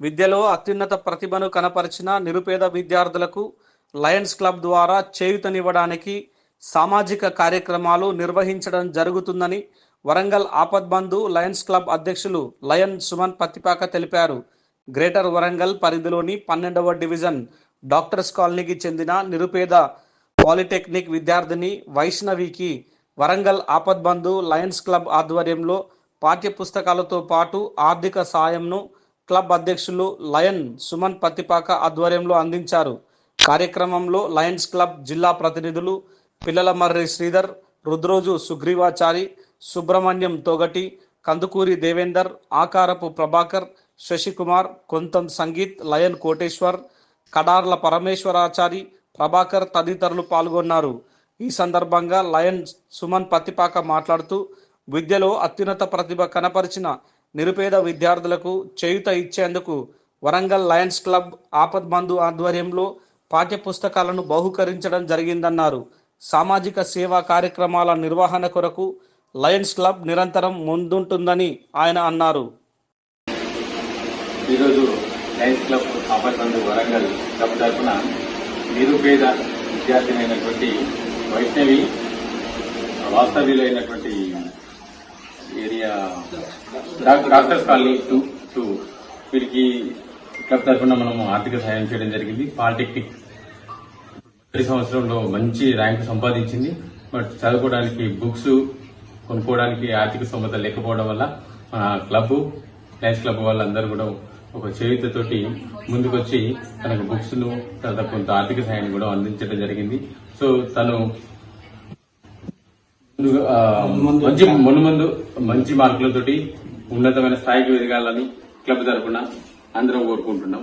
విద్యలో అత్యున్నత ప్రతిభను కనపరిచిన నిరుపేద విద్యార్థులకు లయన్స్ క్లబ్ ద్వారా చేయూతనివ్వడానికి సామాజిక కార్యక్రమాలు నిర్వహించడం జరుగుతుందని వరంగల్ ఆపద్బంధు లయన్స్ క్లబ్ అధ్యక్షులు లయన్ సుమన్ పత్తిపాక తెలిపారు. గ్రేటర్ వరంగల్ పరిధిలోని పన్నెండవ డివిజన్ డాక్టర్స్ కాలనీకి చెందిన నిరుపేద పాలిటెక్నిక్ విద్యార్థిని వైష్ణవికి వరంగల్ ఆపద్బంధు లయన్స్ క్లబ్ ఆధ్వర్యంలో పాఠ్య పుస్తకాలతో పాటు ఆర్థిక సాయంను క్లబ్ అధ్యక్షులు లయన్ సుమన్ పత్తిపాక ఆధ్వర్యంలో అందించారు. కార్యక్రమంలో లయన్స్ క్లబ్ జిల్లా ప్రతినిధులు పిల్లల మర్రి శ్రీధర్ రుద్రోజు సుగ్రీవాచారి సుబ్రహ్మణ్యం తోగటి కందుకూరి దేవేందర్ ఆకారపు ప్రభాకర్ శశికుమార్ కొంతం సంగీత్ లయన్ కోటేశ్వర్ కడార్ల పరమేశ్వరాచారి ప్రభాకర్ తదితరులు పాల్గొన్నారు. ఈ సందర్భంగా లయన్ సుమన్ పత్తిపాక మాట్లాడుతూ విద్యలో అత్యున్నత ప్రతిభ కనపరిచిన నిరుపేద విద్యార్థులకు చేయుత ఇచ్చేందుకు వరంగల్ లయన్స్ క్లబ్ ఆపద్బంధు ఆధ్వర్యంలో పాఠ్యపుస్తకాలను బహుకరించడం జరిగిందన్నారు. సామాజిక సేవా కార్యక్రమాల నిర్వహణ కొరకు లయన్స్ క్లబ్ నిరంతరం ముందుంటుందని ఆయన అన్నారు. ఈరోజు lions club Apadbandhu Warangal club తరఫున నిరుపేద విద్యార్థినైనటువంటి Vaishnavi వాస్తవ్యులైనటువంటి area doctors colony two two. వీరికి క్లబ్ తరఫున మనము ఆర్థిక సహాయం చేయడం జరిగింది. పాలిటెక్నిక్ ప్రతి సంవత్సరంలో మంచి ర్యాంకు సంపాదించింది. బట్ చదువుకోవడానికి బుక్స్ కొనుక్కోవడానికి ఆర్థిక స్తోమత లేకపోవడం వల్ల మన క్లబ్ లయన్స్ క్లబ్ వాళ్ళందరూ కూడా ఒక చేయుతతోటి ముందుకొచ్చి తనకు బుక్స్ను తర్వాత కొంత ఆర్థిక సహాయాన్ని కూడా అందించడం జరిగింది. సో తను మంచి మును ముందు మంచి మార్కులతోటి ఉన్నతమైన స్థాయికి ఎదగాలని క్లబ్ తరఫున అందరం కోరుకుంటున్నాం.